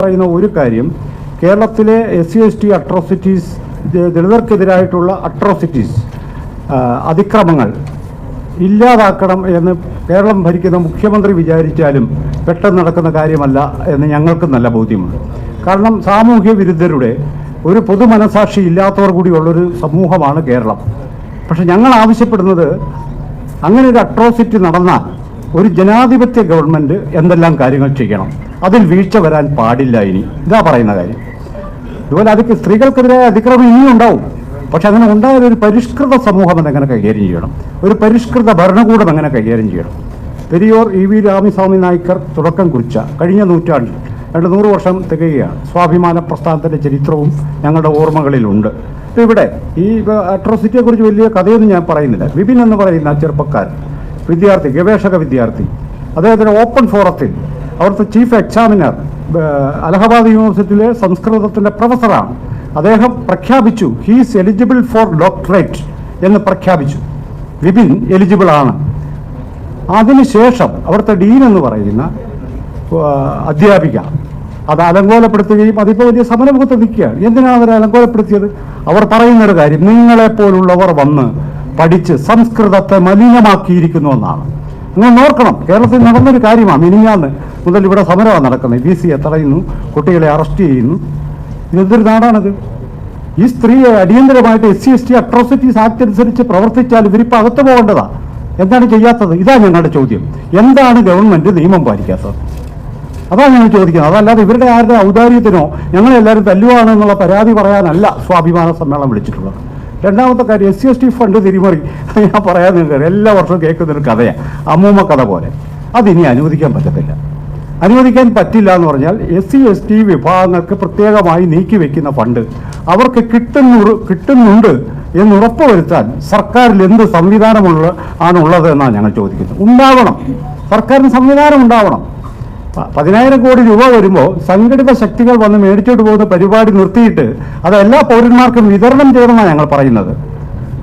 പറയുന്ന ഒരു കാര്യം കേരളത്തിലെ S C S T atrocities ദളിതർക്കെതിരായിട്ടുള്ള atrocities അതിക്രമങ്ങൾ ഇല്ലാതാക്കണം എന്ന് കേരളം ഭരിക്കുന്ന മുഖ്യമന്ത്രി വിചാരിച്ചാലും പെട്ടെന്ന് നടക്കുന്ന കാര്യമല്ല എന്ന് ഞങ്ങൾക്ക് നല്ല ബോധ്യമുണ്ട്. കാരണം സാമൂഹ്യ വിരുദ്ധരുടെ ഒരു പൊതു മനസാക്ഷി ഇല്ലാത്തവർ കൂടിയുള്ളൊരു സമൂഹമാണ് കേരളം. പക്ഷെ ഞങ്ങൾ ആവശ്യപ്പെടുന്നത് അങ്ങനെ ഒരു അട്രോസിറ്റി നടന്നാൽ ഒരു ജനാധിപത്യ ഗവൺമെന്റ് എന്തെല്ലാം കാര്യങ്ങൾ ചെയ്യണം? അതിൽ വീഴ്ച വരാൻ പാടില്ല ഇനി. ഇതാ പറയുന്ന കാര്യം. ഇതുപോലെ അതിക്ക് സ്ത്രീകൾക്കെതിരായ അതിക്രമം ഇനിയും ഉണ്ടാവും. പക്ഷെ അങ്ങനെ ഉണ്ടായ ഒരു പരിഷ്കൃത സമൂഹം എങ്ങനെ കൈകാര്യം ചെയ്യണം. ഒരു പരിഷ്കൃത ഭരണകൂടം എങ്ങനെ കൈകാര്യം ചെയ്യണം. പെരിയോർ ഇ വി രാമസ്വാമി നായ്ക്കർ തുടക്കം കുറിച്ച കഴിഞ്ഞ നൂറ്റാണ്ടിൽ രണ്ട് നൂറ് വർഷം തികയുകയാണ്. സ്വാഭിമാന പ്രസ്ഥാനത്തിന്റെ ചരിത്രവും ഞങ്ങളുടെ ഓർമ്മകളിലുണ്ട്. ഇവിടെ ഈ അട്രോസിറ്റിയെക്കുറിച്ച് വലിയ കഥയൊന്നും ഞാൻ പറയുന്നില്ല. വിപിൻ എന്ന് പറയുന്ന ചെറുപ്പക്കാരൻ വിദ്യാർത്ഥി ഗവേഷക വിദ്യാർത്ഥി. അദ്ദേഹത്തിന് ഓപ്പൺ ഫോറത്തിൽ അവിടുത്തെ ചീഫ് എക്സാമിനർ അലഹബാദ് യൂണിവേഴ്സിറ്റിയിലെ സംസ്കൃതത്തിന്റെ പ്രൊഫസറാണ്. അദ്ദേഹം പ്രഖ്യാപിച്ചു ഹീസ് എലിജിബിൾ ഫോർ ഡോക്ടറേറ്റ് എന്ന് പ്രഖ്യാപിച്ചു. വിപിൻ എലിജിബിൾ ആണ്. അതിനുശേഷം അവിടുത്തെ ഡീൻ എന്ന് പറയുന്ന അധ്യാപിക അത് അലങ്കോലപ്പെടുത്തുകയും അതിപ്പോൾ വലിയ സമരമുഖത്ത് നിൽക്കുകയാണ്. എന്തിനാണ് അവരെ അലങ്കോലപ്പെടുത്തിയത്? അവർ പറയുന്നൊരു കാര്യം നിങ്ങളെപ്പോലുള്ളവർ വന്ന് പഠിച്ച് സംസ്കൃതത്തെ മലിനമാക്കിയിരിക്കുന്നു എന്നാണ്. നിങ്ങൾ നോക്കണം കേരളത്തിൽ നടന്നൊരു കാര്യമാണ്. മിനിഞ്ഞാന്ന് മുതൽ ഇവിടെ സമരമാണ് നടക്കുന്നത്. ബി സിയെ തടയുന്നു കുട്ടികളെ അറസ്റ്റ് ചെയ്യുന്നു. ഇതെന്തൊരു നാടാണിത്? ഈ സ്ത്രീയെ അടിയന്തരമായിട്ട് S C S T atrocities act അനുസരിച്ച് പ്രവർത്തിച്ചാൽ ഇവരിപ്പോൾ അകത്ത് പോകേണ്ടതാ. എന്താണ് ചെയ്യാത്തത്? ഇതാണ് ഞങ്ങളുടെ ചോദ്യം. എന്താണ് ഗവൺമെന്റ് നിയമം പാലിക്കാത്തത്? അതാണ് ഞങ്ങൾ ചോദിക്കുന്നത്. അതല്ലാതെ ഇവരുടെ ആരുടെ ഔദാര്യത്തിനോ ഞങ്ങളെല്ലാവരും തല്ലുവാണെന്നുള്ള പരാതി പറയാനല്ല സ്വാഭിമാന സമ്മേളനം വിളിച്ചിട്ടുള്ളത്. രണ്ടാമത്തെ കാര്യം S C S T fund തിരിമറി. ഞാൻ പറയാൻ നിങ്ങൾക്ക് എല്ലാ വർഷവും കേൾക്കുന്നൊരു കഥയാണ് അമ്മൂമ്മ കഥ പോലെ. അതിനി അനുവദിക്കാൻ പറ്റത്തില്ല. അനുവദിക്കാൻ പറ്റില്ല എന്ന് പറഞ്ഞാൽ എസ് സി എസ് ടി വിഭാഗങ്ങൾക്ക് പ്രത്യേകമായി നീക്കി വെക്കുന്ന ഫണ്ട് അവർക്ക് കിട്ടുന്നു കിട്ടുന്നുണ്ട് എന്ന് ഉറപ്പുവരുത്താൻ സർക്കാരിൽ എന്ത് സംവിധാനമുള്ള ആണുള്ളത് എന്നാണ് ഞങ്ങൾ ചോദിക്കുന്നത്. ഉണ്ടാവണം. സർക്കാരിന് സംവിധാനം ഉണ്ടാവണം. പതിനായിരം കോടി രൂപ വരുമ്പോൾ സംഘടിത ശക്തികൾ വന്ന് മേടിച്ചോട്ട് പോകുന്ന പരിപാടി നിർത്തിയിട്ട് അത് എല്ലാ പൗരന്മാർക്കും വിതരണം ചെയ്യണമെന്നാണ് ഞങ്ങൾ പറയുന്നത്.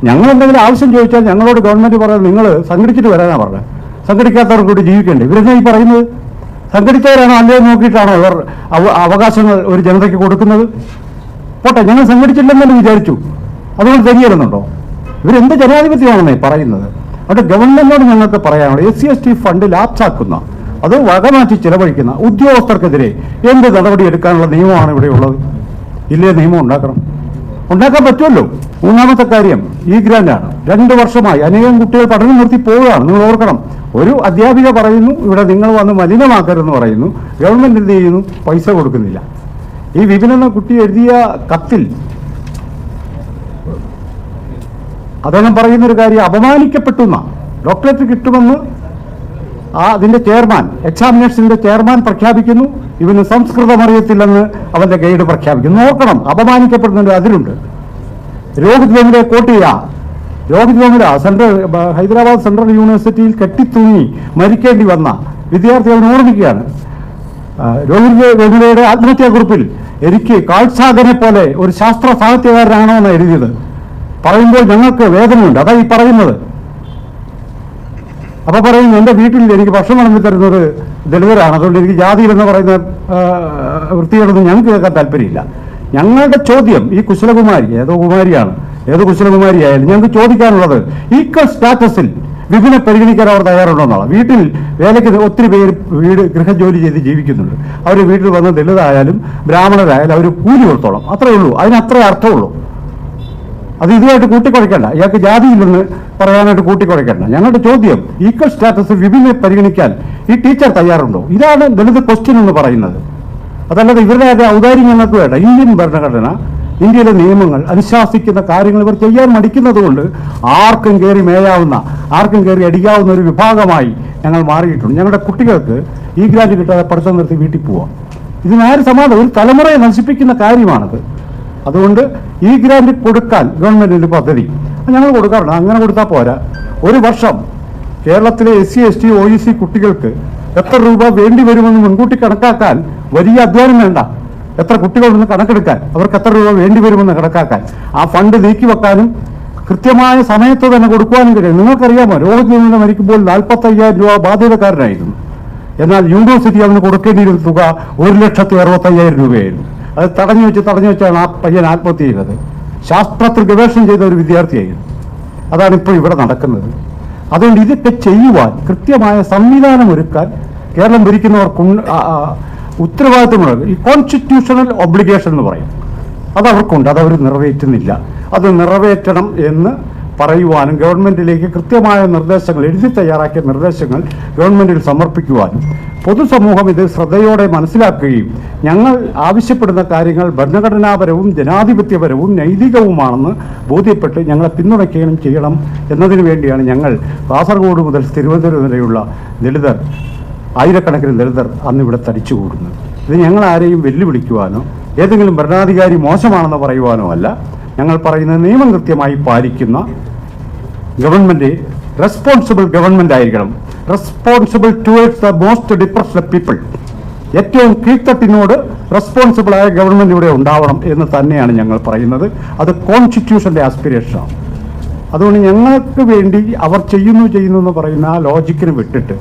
ഞങ്ങൾ എന്തെങ്കിലും ആവശ്യം ചോദിച്ചാൽ ഞങ്ങളോട് ഗവൺമെന്റ് പറയുന്നത് നിങ്ങൾ സംഘടിച്ചിട്ട് വരാനാണ് പറഞ്ഞത് സംഘടിക്കാത്തവർക്ക് കൂടി ജീവിക്കണ്ടേ? ഇവരെന്നാ ഈ പറയുന്നത്? സംഘടിച്ചവരാണോ അല്ലേ നോക്കിയിട്ടാണോ അവർ അവ- അവകാശങ്ങൾ ഒരു ജനതയ്ക്ക് കൊടുക്കുന്നത്? പോട്ടെ ഞങ്ങൾ സംഘടിച്ചില്ലെന്നല്ലേ വിചാരിച്ചു? അതുകൊണ്ട് തരികയില്ലെന്നുണ്ടോ ഇവരെന്ത് ജനാധിപത്യമാണെന്നേ പറയുന്നത്? അതുകൊണ്ട് ഗവൺമെന്റിനോട് ഞങ്ങൾക്ക് പറയാനുള്ളത് S C S T fund ലാപ്സാക്കുന്ന അത് വകമാറ്റി ചിലവഴിക്കുന്ന ഉദ്യോഗസ്ഥർക്കെതിരെ എന്ത് നടപടി എടുക്കാനുള്ള നിയമമാണ് ഇവിടെ ഉള്ളത്? ഇല്ലേ നിയമം ഉണ്ടാക്കണം. ഉണ്ടാക്കാൻ പറ്റുമല്ലോ. മൂന്നാമത്തെ കാര്യം ഈ ഗ്രാൻഡാണ്. രണ്ട് വർഷമായി അനേകം കുട്ടികൾ പഠനം നിർത്തി പോവുകയാണ്. നിങ്ങൾ ഓർക്കണം ഒരു അധ്യാപിക പറയുന്നു ഇവിടെ നിങ്ങൾ വന്ന് മലിനമാക്കരുതെന്ന് പറയുന്നു. ഗവൺമെന്റ് എന്ത് ചെയ്യുന്നു? പൈസ കൊടുക്കുന്നില്ല. ഈ വിപിൻ കുട്ടി എഴുതിയ കത്തിൽ അദ്ദേഹം പറയുന്ന ഒരു കാര്യം അപമാനിക്കപ്പെട്ടു എന്നാ ഡോക്ടറേറ്റ് കിട്ടുമെന്ന് ആ അതിന്റെ ചെയർമാൻ എക്സാമിനേഷന്റെ ചെയർമാൻ പ്രഖ്യാപിക്കുന്നു. ഇവന് സംസ്കൃതം അറിയത്തില്ലെന്ന് അവന്റെ ഗൈഡ് പ്രഖ്യാപിക്കുന്നു. നോക്കണം അപമാനിക്കപ്പെടുന്നുണ്ട് അതിലുണ്ട് രോഹിത് വെമുലയെ കോട്ടിയ രോഹിത് വെമുല സെൻട്രൽ ഹൈദരാബാദ് സെൻട്രൽ യൂണിവേഴ്സിറ്റിയിൽ കെട്ടിത്തൂങ്ങി മരിക്കേണ്ടി വന്ന വിദ്യാർത്ഥി അവൻ ഓർമ്മിക്കുകയാണ്. രോഹിത് രോഹിത് ആത്മഹത്യാ ആത്മഹത്യാക്കുറിപ്പിൽ എനിക്ക് കാൾസാഗനെ പോലെ ഒരു ശാസ്ത്ര സാഹിത്യകാരനാണോ എന്ന് എഴുതിയത്. പറയുമ്പോൾ ഞങ്ങൾക്ക് വേദനയുണ്ട്. അതാ ഈ പറയുന്നത്. അപ്പൊ പറയുന്നു എന്റെ വീട്ടിൽ എനിക്ക് ഭക്ഷണം വിളമ്പി തരുന്നത് ദളിതരാണ് അതുകൊണ്ട് എനിക്ക് ജാതിയിൽ എന്ന് പറയുന്ന വൃത്തികളൊന്നും ഞങ്ങൾക്ക് കേൾക്കാൻ താല്പര്യമില്ല. ഞങ്ങളുടെ ചോദ്യം ഈ കുശലകുമാരി ഏതോ കുമാരിയാണ് ഏതോ കുശലകുമാരി ആയാലും ഞങ്ങൾക്ക് ചോദിക്കാനുള്ളത് ഈക്വൽ സ്റ്റാറ്റസിൽ വിപിനെ പരിഗണിക്കാൻ അവർ തയ്യാറുണ്ടോ എന്നുള്ള വീട്ടിൽ വേലയ്ക്ക് ഒത്തിരി പേര് വീട് ഗൃഹജോലി ചെയ്ത് ജീവിക്കുന്നുണ്ട്. അവർ വീട്ടിൽ വന്ന ദളിതായാലും ബ്രാഹ്മണരായാലും അവർ കൂലി കൊടുത്തോളം. അത്രേ ഉള്ളൂ. അതിനത്രേ അർത്ഥമുള്ളൂ. അത് ഇതുമായിട്ട് കൂട്ടിക്കുറയ്ക്കണ്ട. ഇയാൾക്ക് ജാതിയില്ലെന്ന് പറയാനായിട്ട് കൂട്ടിക്കുറയ്ക്കണ്ട. ഞങ്ങളുടെ ചോദ്യം ഈക്വൽ സ്റ്റാറ്റസ് വിഭിന്നെ പരിഗണിക്കാൻ ഈ ടീച്ചർ തയ്യാറുണ്ടോ? ഇതാണ് ദളിത് ക്വസ്റ്റ്യൻ എന്ന് പറയുന്നത്. അതല്ലാതെ ഇവരുടെ ഔദാര്യം ഞങ്ങൾക്ക് വേണ്ട. ഇന്ത്യൻ ഭരണഘടന ഇന്ത്യയിലെ നിയമങ്ങൾ അനുശാസിക്കുന്ന കാര്യങ്ങൾ ഇവർ ചെയ്യാൻ മടിക്കുന്നത് കൊണ്ട് ആർക്കും കയറി മേയാവുന്ന ആർക്കും കയറി അടിക്കാവുന്ന ഒരു വിഭാഗമായി ഞങ്ങൾ മാറിയിട്ടുണ്ട്. ഞങ്ങളുടെ കുട്ടികൾക്ക് ഈ ഗ്രാൻഡ് കിട്ടാതെ പഠിത്തം നിർത്തി വീട്ടിൽ പോവാം. ഇതിനാരും സമാധാനം? ഒരു തലമുറയെ നശിപ്പിക്കുന്ന കാര്യമാണത്. അതുകൊണ്ട് ഈ ഗ്രാൻഡ് കൊടുക്കാൻ ഗവൺമെന്റിന് പദ്ധതി. ഞങ്ങൾ കൊടുക്കാറുണ്ട് അങ്ങനെ കൊടുത്താൽ പോരാ. ഒരു വർഷം കേരളത്തിലെ S C S T O E C കുട്ടികൾക്ക് എത്ര രൂപ വേണ്ടി വരുമെന്ന് മുൻകൂട്ടി കണക്കാക്കാൻ വലിയ അധ്വാനം വേണ്ട. എത്ര കുട്ടികളുണ്ടെന്ന് കണക്കെടുക്കാൻ അവർക്ക് എത്ര രൂപ വേണ്ടി വരുമെന്ന് കണക്കാക്കാൻ. ആ ഫണ്ട് നീക്കി വെക്കാനും കൃത്യമായ സമയത്ത് തന്നെ കൊടുക്കുവാനും കഴിയും. നിങ്ങൾക്കറിയാമോ രോഹിത് മരിക്കുമ്പോൾ മരിക്കുമ്പോൾ നാൽപ്പത്തയ്യായിരം രൂപ ബാധ്യതക്കാരനായിരുന്നു. എന്നാൽ യൂണിവേഴ്സിറ്റി അവന് കൊടുക്കേണ്ടിയിരുന്ന തുക ഒരു ലക്ഷത്തി അറുപത്തയ്യായിരം രൂപയായിരുന്നു. അത് തടഞ്ഞു വെച്ച് തടഞ്ഞു വെച്ചാണ് ആ പയ്യൻ ആത്മഹത്യ ചെയ്തത് ശാസ്ത്രത്തിൽ ഗവേഷണം ചെയ്ത ഒരു വിദ്യാർത്ഥിയായിരുന്നു. അതാണ് ഇപ്പോൾ ഇവിടെ നടക്കുന്നത്. അതുകൊണ്ട് ഇതൊക്കെ ചെയ്യുവാൻ കൃത്യമായ സംവിധാനം ഒരുക്കാൻ കേരളം ഭരിക്കുന്നവർക്ക് ഉത്തരവാദിത്തമുള്ളത് ഈ കോൺസ്റ്റിറ്റ്യൂഷണൽ ഒബ്ലിഗേഷൻ എന്ന് പറയും. അത് അവർക്കുണ്ട് അത് അവർ നിറവേറ്റുന്നില്ല. അത് നിറവേറ്റണം എന്ന് പറയുവാനും ഗവൺമെന്റിലേക്ക് കൃത്യമായ നിർദ്ദേശങ്ങൾ എഴുതി തയ്യാറാക്കിയ നിർദ്ദേശങ്ങൾ ഗവൺമെന്റിൽ സമർപ്പിക്കുവാനും പൊതുസമൂഹം ഇത് ശ്രദ്ധയോടെ മനസ്സിലാക്കുകയും ഞങ്ങൾ ആവശ്യപ്പെടുന്ന കാര്യങ്ങൾ ഭരണഘടനാപരവും ജനാധിപത്യപരവും നൈതികവുമാണെന്ന് ബോധ്യപ്പെട്ട് ഞങ്ങളെ പിന്തുണയ്ക്കുകയും ചെയ്യണം എന്നതിനു വേണ്ടിയാണ് ഞങ്ങൾ കാസർഗോഡ് മുതൽ തിരുവനന്തപുരം വരെയുള്ള ദളിതർ ആയിരക്കണക്കിന് ദളിതർ അന്ന് ഇവിടെ തടിച്ചുകൂടുന്നത്. ഇത് ഞങ്ങൾ ആരെയും വെല്ലുവിളിക്കുവാനോ ഏതെങ്കിലും ഭരണാധികാരി മോശമാണെന്ന് പറയുവാനോ അല്ല. ഞങ്ങൾ പറയുന്ന നിയമം കൃത്യമായി പാലിക്കുന്ന ഗവൺമെന്റ് റെസ്പോൺസിബിൾ ഗവൺമെന്റ് ആയിരിക്കണം. Responsible towards the most depressed people ഏറ്റവും കീഴ്ത്തട്ടിനോട് റെസ്പോൺസിബിൾ ആയ ഗവൺമെന്റ് ഇവിടെ ഉണ്ടാവണം എന്ന് തന്നെയാണ് ഞങ്ങൾ പറയുന്നത്. അത് കോൺസ്റ്റിറ്റ്യൂഷന്റെ ആസ്പിരേഷനാണ് അതുകൊണ്ട് ഞങ്ങൾക്ക് വേണ്ടി അവർ ചെയ്യുന്നു ചെയ്യുന്നു എന്ന് പറയുന്ന ആ ലോജിക്കിന് വിട്ടിട്ട്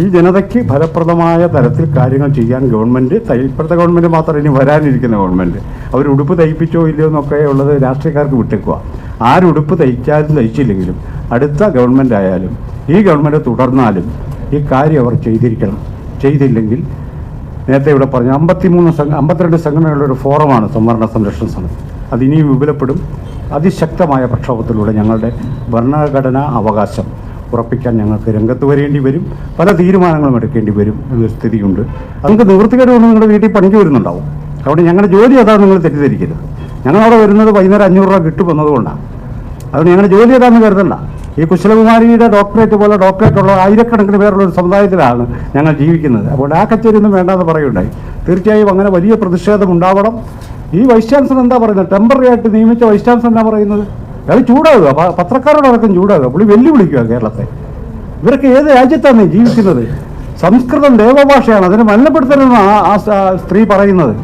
ഈ ജനതയ്ക്ക് ഫലപ്രദമായ തരത്തിൽ കാര്യങ്ങൾ ചെയ്യാൻ ഗവൺമെന്റ് ഇപ്പോഴത്തെ ഗവൺമെന്റ് മാത്രം ഇനി വരാനിരിക്കുന്ന ഗവൺമെന്റ് അവർ ഉടുപ്പ് തയ്പ്പിച്ചോ ഇല്ലയോ എന്നൊക്കെ ഉള്ളത് രാഷ്ട്രീയക്കാർക്ക് വിട്ടേക്കുക ആരുടുപ്പ് തയ്ച്ചാലും തയ്ച്ചില്ലെങ്കിലും അടുത്ത ഗവൺമെന്റ് ആയാലും ഈ ഗവൺമെന്റ് തുടർന്നാലും ഈ കാര്യം അവർ ചെയ്തിരിക്കണം. ചെയ്തില്ലെങ്കിൽ നേരത്തെ ഇവിടെ പറഞ്ഞ അമ്പത്തിമൂന്ന് സംഘ അമ്പത്തിരണ്ട് സംഘടനകളുടെ ഒരു ഫോറമാണ് സംവരണ സംരക്ഷണ സമിതി അത് ഇനിയും വിപുലപ്പെടും. അതിശക്തമായ പ്രക്ഷോഭത്തിലൂടെ ഞങ്ങളുടെ ഭരണഘടനാ അവകാശം ഉറപ്പിക്കാൻ ഞങ്ങൾക്ക് രംഗത്ത് വരേണ്ടി വരും. പല തീരുമാനങ്ങളും എടുക്കേണ്ടി വരും എന്നൊരു സ്ഥിതിയുണ്ട്. നമുക്ക് നിവൃത്തികരമാണ് നിങ്ങളുടെ വീട്ടിൽ പണിക്ക് വരുന്നുണ്ടാവും. അതുകൊണ്ട് ഞങ്ങളുടെ ജോലി അതാണ് നിങ്ങൾ തെറ്റിദ്ധരിക്കരുത്. ഞങ്ങളവിടെ വരുന്നത് വൈകുന്നേരം അഞ്ഞൂറ് രൂപ കിട്ടുമെന്നതുകൊണ്ടാണ് അതുകൊണ്ട് ഞങ്ങളുടെ ജോലി അതാണെന്ന് കരുതണ്ട. ഈ കുശലകുമാരിയുടെ ഡോക്ടറേറ്റ് പോലെ ഡോക്ടറേറ്റ് ഉള്ള ആയിരക്കണക്കിന് പേരുള്ള ഒരു സമുദായത്തിലാണ് ഞങ്ങൾ ജീവിക്കുന്നത്. അപ്പോൾ ആ കച്ചേരി ഒന്നും വേണ്ടാന്ന് പറയുണ്ടായി തീർച്ചയായും അങ്ങനെ വലിയ പ്രതിഷേധം ഉണ്ടാവണം. ഈ വൈസ് ചാൻസലർ എന്താ പറയുന്നത്? ടെമ്പററി ആയിട്ട് നിയമിച്ച വൈസ് ചാൻസലർ എന്താ പറയുന്നത്? അത് ചൂടാകുക. പത്രക്കാരോടൊക്കെ പത്രക്കാരോടടക്കം ചൂടാകുക. പുള്ളി വെല്ലുവിളിക്കുക കേരളത്തെ. ഇവരൊക്കെ ഏത് രാജ്യത്താണ് ജീവിക്കുന്നത്? സംസ്കൃതം ദേവഭാഷയാണ്. അതിനെ മലിനപ്പെടുത്തരുതെന്ന് ആ സ്ത്രീ പറയുന്നത്.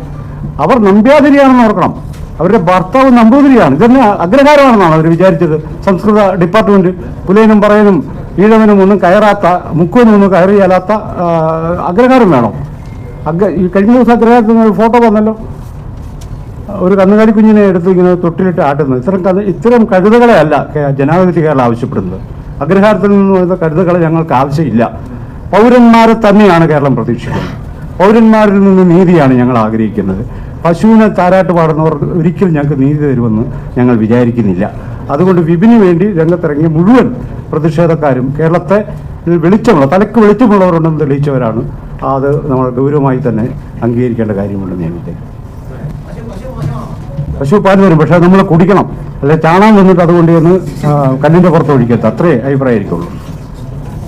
അവർ നമ്പ്യാതിരിയാണെന്ന് ഓർക്കണം. അവരുടെ ഭർത്താവ് നമ്പൂതിരിയാണ്. ഇതന്നെ അഗ്രഹാരമാണെന്നാണ് അവർ വിചാരിച്ചത്. സംസ്കൃത ഡിപ്പാർട്ട്മെന്റ് പുലയനും പറയനും ഈഴവനും ഒന്നും കയറാത്ത മുക്കുവനും ഒന്നും കയറിയാലാത്ത അഗ്രഹാരം വേണം. അഗ്ര ഈ കഴിഞ്ഞ ദിവസം അഗ്രഹാരത്തിന് ഒരു ഫോട്ടോ വന്നല്ലോ. ഒരു കന്നുകാലി കുഞ്ഞിനെ എടുത്ത് ഇങ്ങനെ തൊട്ടിലിട്ട് ആട്ടുന്നത്. ഇത്തരം കഥ ഇത്തരം കഴുതകളെ അല്ല ജനാധിപത്യ കേരളം ആവശ്യപ്പെടുന്നത്. അഗ്രഹാരത്തിൽ നിന്ന് വരുന്ന കഴുതകളെ ഞങ്ങൾക്ക് ആവശ്യമില്ല. പൗരന്മാരെ തന്നെയാണ് കേരളം പ്രതീക്ഷിക്കുന്നത്. പൗരന്മാരിൽ നിന്ന് നീതിയാണ് ഞങ്ങൾ ആഗ്രഹിക്കുന്നത്. പശുവിനെ താരാട്ട് പാടുന്നവർ ഒരിക്കലും ഞങ്ങൾക്ക് നീതി തരുമെന്ന് ഞങ്ങൾ വിചാരിക്കുന്നില്ല. അതുകൊണ്ട് വിപിന് വേണ്ടി രംഗത്തിറങ്ങിയ മുഴുവൻ പ്രതിഷേധക്കാരും കേരളത്തെ വെളിച്ചമുള്ള തലക്ക് വെളിച്ചമുള്ളവരുണ്ടെന്ന് തെളിയിച്ചവരാണ്. അത് നമ്മൾ ഗൗരവമായി തന്നെ അംഗീകരിക്കേണ്ട കാര്യമുണ്ടെന്ന് ഞാൻ വിചാരിക്കുന്നു. പശു പാൽ വരും. പക്ഷെ നമ്മൾ കുടിക്കണം. അല്ലെ ചാണാൻ വന്നിട്ട് അതുകൊണ്ട് ചെന്ന് കല്ലിന്റെ പുറത്ത് ഒഴിക്കരുത് അത്രേ അഭിപ്രായമായിരിക്കുള്ളൂ.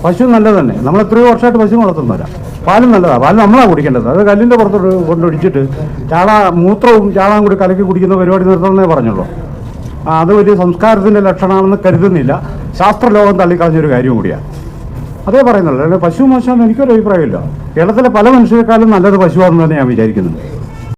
പശു നല്ലത് തന്നെ. നമ്മൾ എത്രയോ വർഷമായിട്ട് പശു വളർത്തുന്നവരാ. പാലും നല്ലതാണ് പാൽ നമ്മളാണ് കുടിക്കേണ്ടത്. അത് കല്ലിന്റെ പുറത്ത് കൊണ്ടൊഴിച്ചിട്ട് ചാണാ മൂത്രവും ചാണകം കൂടി കലക്കി കുടിക്കുന്ന പരിപാടി നിർത്തണമെന്നേ പറഞ്ഞുള്ളൂ. അത് വലിയ സംസ്കാരത്തിന്റെ ലക്ഷണമാണെന്ന് കരുതുന്നില്ല. ശാസ്ത്രലോകം തള്ളിക്കളഞ്ഞൊരു കാര്യം കൂടിയാണ് അതേ പറയുന്നുള്ളൂ. പശു മോശമെന്ന് എനിക്കൊരു അഭിപ്രായമില്ല. കേരളത്തിലെ പല മനുഷ്യരെക്കാളും നല്ലത് പശുവാണെന്ന് തന്നെ ഞാൻ വിചാരിക്കുന്നുണ്ട്.